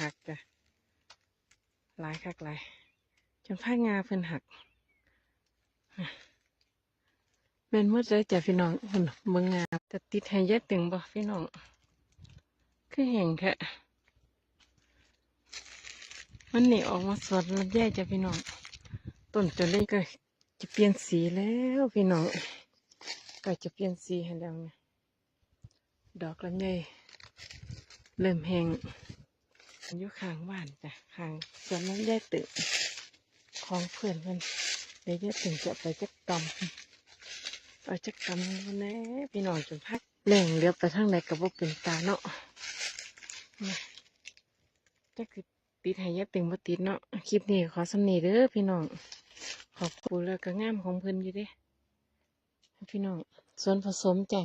หักจ้ะหลายคักหลายจนผ้างาเพิ่นหักแม่นหมดเลยจ้ะพี่น้องเพิ่นเบิ่งงาจะติดให้ยายตึงบ่พี่น้องคือแห้งแท้มันนี่ออกมาสดแล้วแย่จ้ะพี่น้องต้นจนเล็กก็จะเปลี่ยนสีแล้วพี่น้องก็จะเปลี่ยนสีให้แล้วเนี่ยดอกลำไยเริ่มแห้ง อยู่ข้างบ้านจ้ะข้างสวนน้ำแย่ตึงของเพื่อนเพิ่นเดี๋ยวแย่ตึงจะไปจักกำเอาจักกำวันนี้พี่น้องจนพักแหล่งเลี้ยวไปทางไหนก็บ่เป็นตาเนาะเนี่ยจักคือติดให้แย่ตึงบ่ติดเนาะคลิปนี้ขอสำนีเด้อพี่น้องขอบคุณแล้วก็งามของเพิ่อนอยู่ด้พี่น้องส่วนผสมจ้ะ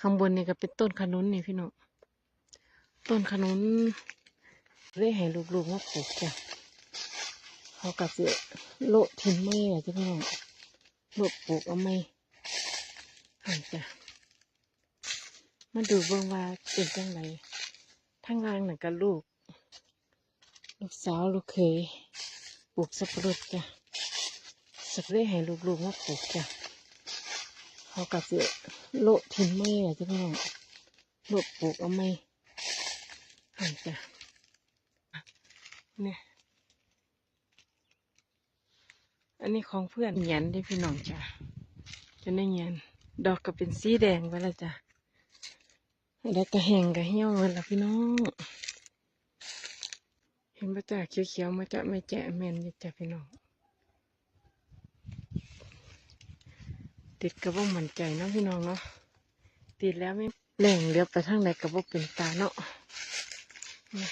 ข้างบนนี่ก็เป็นต้นขนุนนี่พี่น้องต้นขนุน เรียให้ลูกๆมาปลูกจ้ะเขากับสิโลทิ้งไม่อะจ้ะพี่น้องโละปลูกเอาไม่หันจ้ะมาดูเบิ่งว่าเป็นจังไรทั้งล่างน่ะก็ลูก ลูกสาวลูกเขยปลูกสับปะรดจ้ะสักได้ให้ลูกๆมาปลูกจ้ะเขากับสิโลทิ้งไม่อะจ้ะพี่น้องโละปลูกเอาไม่หันจ้ะ เนี่ย อันนี้ของเพื่อนหยันได้พี่น้องจ้ะจะได้หยันดอกก็เป็นสีแดงไปแล้วจ้ะแล้วก็แห้งก็เหี่ยวเลยละพี่น้อง เห็นปะจ้ะเขียวๆมาจะไม่แจะแม่นอยู่จ้ะพี่น้องติดกระบอกมั่นใจเนาะพี่น้องเนาะติดแล้วไม่แหล่งเลี้ยวไปทางไหนกระบอกเป็นตาเนาะเนี่ย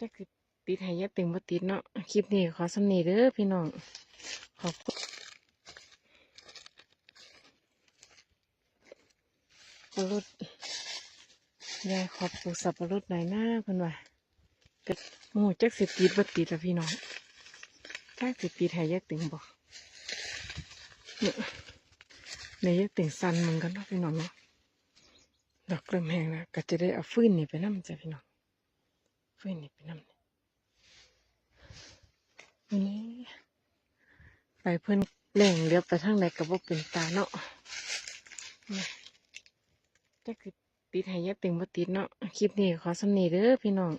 ก็คือ ติดให้ยายตึงบ่ติดเนาะ คลิปนี้ขอสำนีเด้อพี่น้อง ขอบคุณสับปะรดยายขอบปลูกสับปะรดหน่อยหน้าเพิ่นว่าก็โอ้จักสิติดบ่ติดละพี่น้องจักสิติดให้ยายตึงบ่เนี่ยในยะติ่งสันเหมือนกันเนาะพี่น้องเนาะดอกเริ่มแห้งแล้วก็จะได้เอาฟืนนี่ไปน้ำจ้ะพี่น้อง ฟืนนี่ไปน้ำ ไปเพิ่นแหล่งเลี้ยวไปทางไหนก็บ่เป็นตาเนาะนี่ก็คือติดให้ยะติงบ่ติดเนาะ คลิปนี้ขอสำนีเด้อพี่น้อง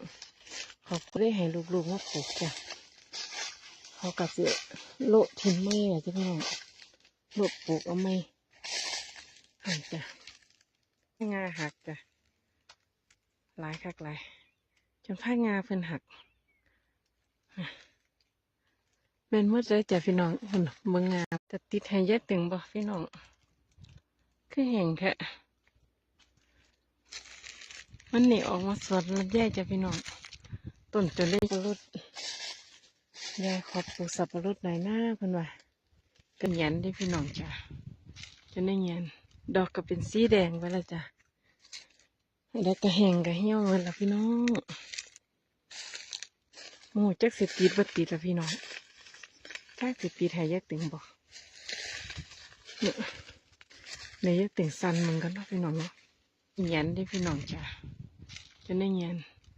ขอบคุณได้ให้ลูกๆมาปลูกจ้ะเขากับสิโลทิ้งไม่อะจ้ะพี่น้องลปลูกเอาไม่หันจ้ะงาหักจ้ะหลายคักหลายจนผ้างาเพิ่นหัก แม่นหมดเลยจ้ะพี่น้องหุ่นเมืองงามจะติดให้ยายตึงบ่พี่น้อง คือแห้งแท้มันหนีออกมาสดแล้วแย่จ้ะพี่น้องต้นจนเล็กรุดยายขอบปลูกสับปะรดหน่อยหน้าเพิ่นว่ากันยันได้พี่น้องจ้ะจะได้ยันดอกก็เป็นสีแดงไปแล้วจ้ะแล้วก็แห้งก็เหี่ยวเลยละพี่น้องโอ้จักสิติดบ่ติดละพี่น้อง จักสิติดให้ยายตึงบอกเนี่ยในยายตึงสันมือนกันเนาะพี่น้องเนาะยันได้พี่น้องจ้ะจะได้ยัน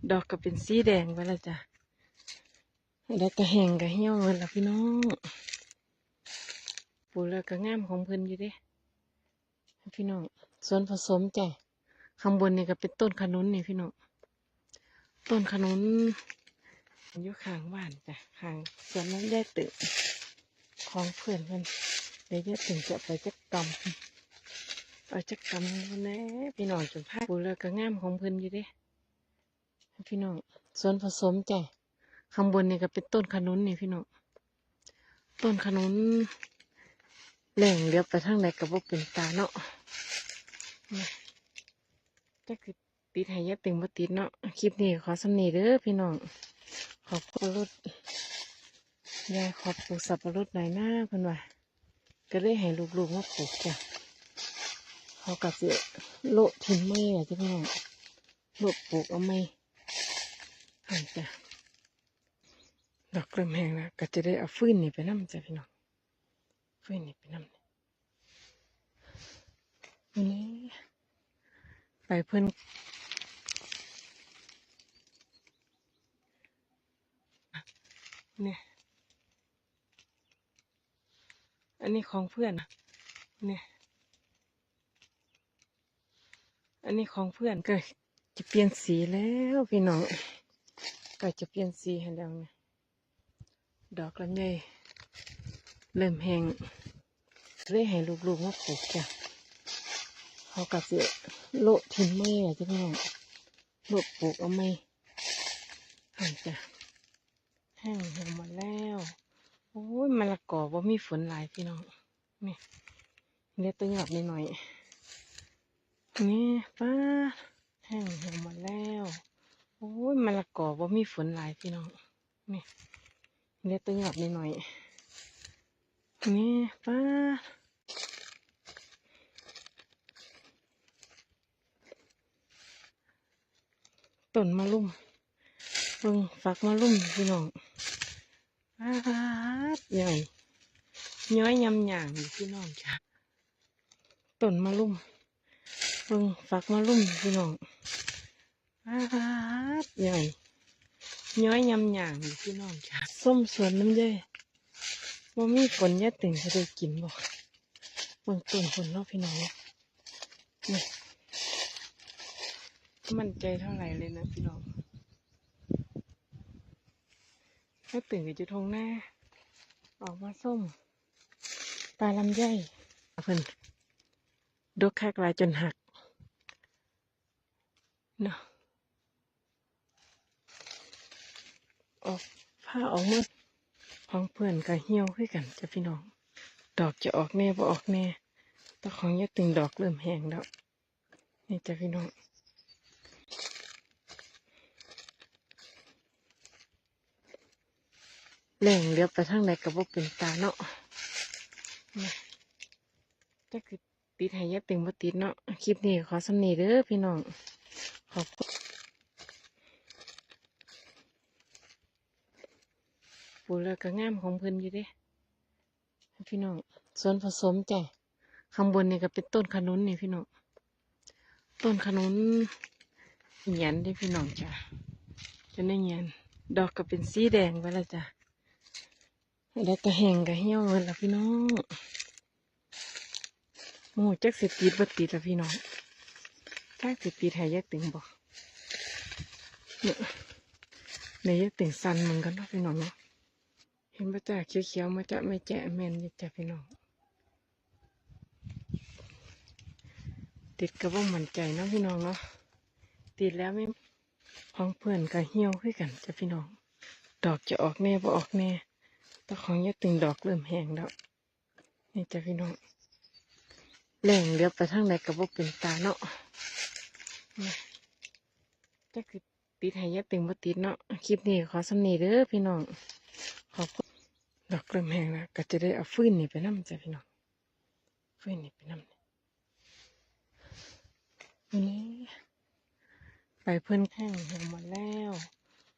ดอกก็เป็นสีแดงไปแล้วจ้ะแล้วก็แห้งก็เหี่ยวเลยละพี่น้องปูแล้วก็งามของเพิ่นอยู่เด้พี่น้องส่วนผสมจ้ะข้างบนนี่ก็เป็นต้นขนุนนี่พี่น้องต้นขนุนอยู่ข้างบ้านจ้ะข้างสวนน้ำแย่ตึก ของเพื่อนเพิ่นเดี๋ยวแย่ตึงจะไปจักกำเอาจักกำวันนี้พี่น้องจนพาปลูกแล้วก็งามของเพิ่อนอยู่ด้พี่น้องส่วนผสมจ้ะข้างบนนี่ก็เป็นต้นขนุนนี่พี่น้องต้นขนุนแหล่งเลี้ยวไปทางไหนก็บ่เป็นตาเนาะเนี่ยก็คือติดห้ยายตึงบ่ติดเนาะคลิปนี้ขอสำนีเด้อพี่น้องขอบคุณรถ ยายขอบปลูกสับปะรดหน่อยหน้าเพิ่นว่าก็เลยให้ลูกๆมาปลูกจ้ะเขากับเสิโลทิ้งไม่อะจ้ะพี่น้องโละปลูกเอาไม่หันจ้ะดอกเริ่มแห้งแล้วก็จะได้เอาฟืนนี่ไปน้ำจ้ะพี่น้องฟืนนี่ไปน้ำนี่วันนี้ไปเพิ่นเนี่ย อันนี้ของเพื่อนอะเนี่ยอันนี้ของเพื่อนก็จะเปลี่ยนสีแล้วพี่น้องก็จะเปลี่ยนสีให้แล้วเนี่ยดอกลำไยเริ่มแห้งเลยให้ลูกๆมาปลูกจ้ะเขากับสิโลทิ้งไม่อะจ้ะพี่น้องโละปลูกเอาไม่หันจ้ะแห้งลงมาแล้ว โอ้ยมะละกอว่ามีฝนหลายพี่น้องนี่เล็ดตัวหยอบนิดหน่อยๆนี่ป้าแห้งลงมาแล้วโอ้ยมะละกอว่ามีฝนหลายพี่น้องนี่เล็ดตัวหยอบนิดหน่อยๆนี่ป้าต้นมะลุ่มเบิ่งฝักมะลุ่มพี่น้อง อาดใหญ่ย้อยยำหย่างอยู่พี่น้องจ้ะต้นมะลุ่มเบิ่งฝักมะลุ่มพี่น้องอาดใหญ่ย้อยยำหย่างอยู่พี่น้องจ้ะส้มสวนน้ำเย่ว่ามีฝนยะตึงจะได้กินบ่เบิ่งต้นฝนเนาะพี่น้องนี่มั่นใจเท่าไหร่เลยนะพี่น้อง ถ้าตื่นกับจุทงหน้า ออกมาส้ม ปลาลำไยเพิ่นดกคักลายจนหักเนาะออกผ้าออกมืดของเพื่อนกับเหี่ยวขึ้นกันจะพี่น้อง ดอกจะออกแน่บ่ออกแน่แต่ของยะตึงดอกเริ่มแห้งแล้วนี่จะพี่น้อง แหล่งเลี้ยวไปทางไหนกับว่เป็นตาเนาะนี่จะคือติดห้ยะตึงบ่ติดเนาะ คลิปนี้ขอสำนีเด้อพี่น้อง ขอบคุณปูแล้วก็งามของเพิ่นอยู่เด้ พี่น้อง ส่วนผสมจ้ะข้างบนนี่ก็เป็นต้นขนุนนี่พี่น้อง ต้นขนุนเหยียนเด้พี่น้องจ้ะจะได้เหยียน ดอกก็เป็นสีแดงไปแล้วจ้ะ แล้วก็แห้งก็เหี่ยวเงินละพี่น้องโอ้จักสิติดบ่ติดละพี่น้องจักสิติดห้ยายตึงบอกเนี่ยในยายตึงสันเหมือนกันเนาะพี่น้องเนาะเห็นบ่จ้าเขียวๆมาจะไม่แจะแมนยู่จ้ะพี่น้องติดก็บ่มั่นใจเนาะพี่น้องเนาะติดแล้วไม่ของเพื่อนก็เหี่ยวขึ้นกันจ้ะพี่น้อง ดอกจะออกแน่บ่ออกแน่ ตาของยายตึงดอกเริ่มแห้งแล้วนี่จ้ะพี่น้องแหล่งเลี้ยวไปทางไหนกับว่าเป็นตาเนาะจะคือติดห้ยายตึงบ่ติดเนาะคลิปนี้ขอสำนีเด้อพี่น้องขอบคุณดอกเริ่มแห้งแล้วก็จะได้เอาฟืนนี่ไปน้ำจ้ะพี่น้องฟืนนี่ไปน้ำนี่ไปเพิ่อนแห้งลงมาแล้ว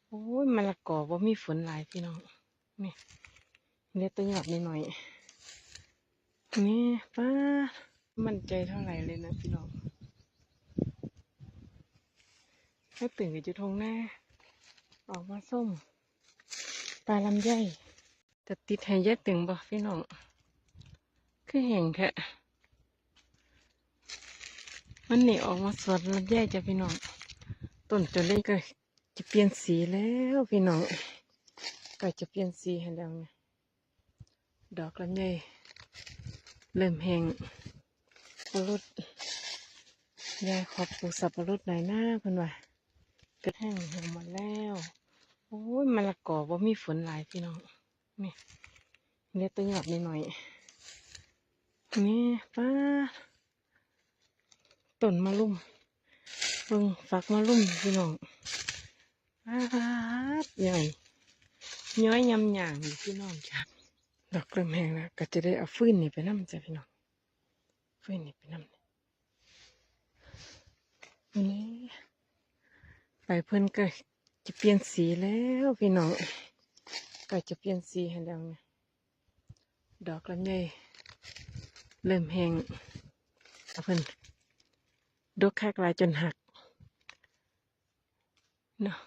โอ้ยมะละกอว่ามีฝนหลายพี่น้องนี่ เล็ดตัวหยอบนิดหน่อยนี่ป้ามั่นใจเท่าไหร่เลยนะพี่น้องถ้าตื่นกับจุทงหน้า ออกมาส้ม ปลาลำไยจะติดให้ยายตึงบ่พี่น้อง คือแห่งแท้มันหนีออกมาสวนลำไยจ้ะพี่น้อง ต้นจนเล็กก็จะเปลี่ยนสีแล้วพี่น้องก็จะเปลี่ยนสีให้แล้วเนี่ย ดอกลำไยเริ่มแห้งปรุดยายขอบปลูกสับปะรดหน่อยหน้าเพิ่นว่าก็แห้งลงมาแล้วโอ้ยมะละกอว่ามีฝนหลายพี่น้องนี่เล็ดตัวหยอบนิดหน่อยนี่ป้าต้นมะลุ่มเบิ่งฝักมะลุ่มพี่น้องอาดใหญ่ย้อยยำหยางพี่น้องจ้ะ ดอกเริ่มแห้งแล้วก็จะได้เอาฟืนนี่ไปน้ำจ้ะพี่น้องฟืนนี่ไปน้ำนี่ไปเพิ่นก็จะเปลี่ยนสีแล้วพี่น้องก็จะเปลี่ยนสีให้แล้วเนี่ยดอกลำไยเริ่มแห้งเอาเพิ่นดกคักลายจนหักเนาะ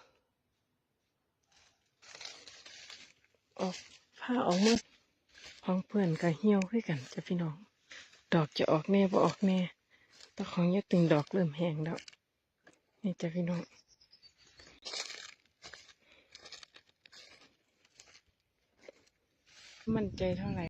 ออกผ้าออกมา ของเพื่อนก็เหี่ยวคือกันจ้ะพี่น้อง ดอกจะออกแน่บ่ออกแน่แต่ของยอะตึงดอกเริ่มแห้งแล้วนี่จ้ะพี่น้องมั่นใจเท่าไหร่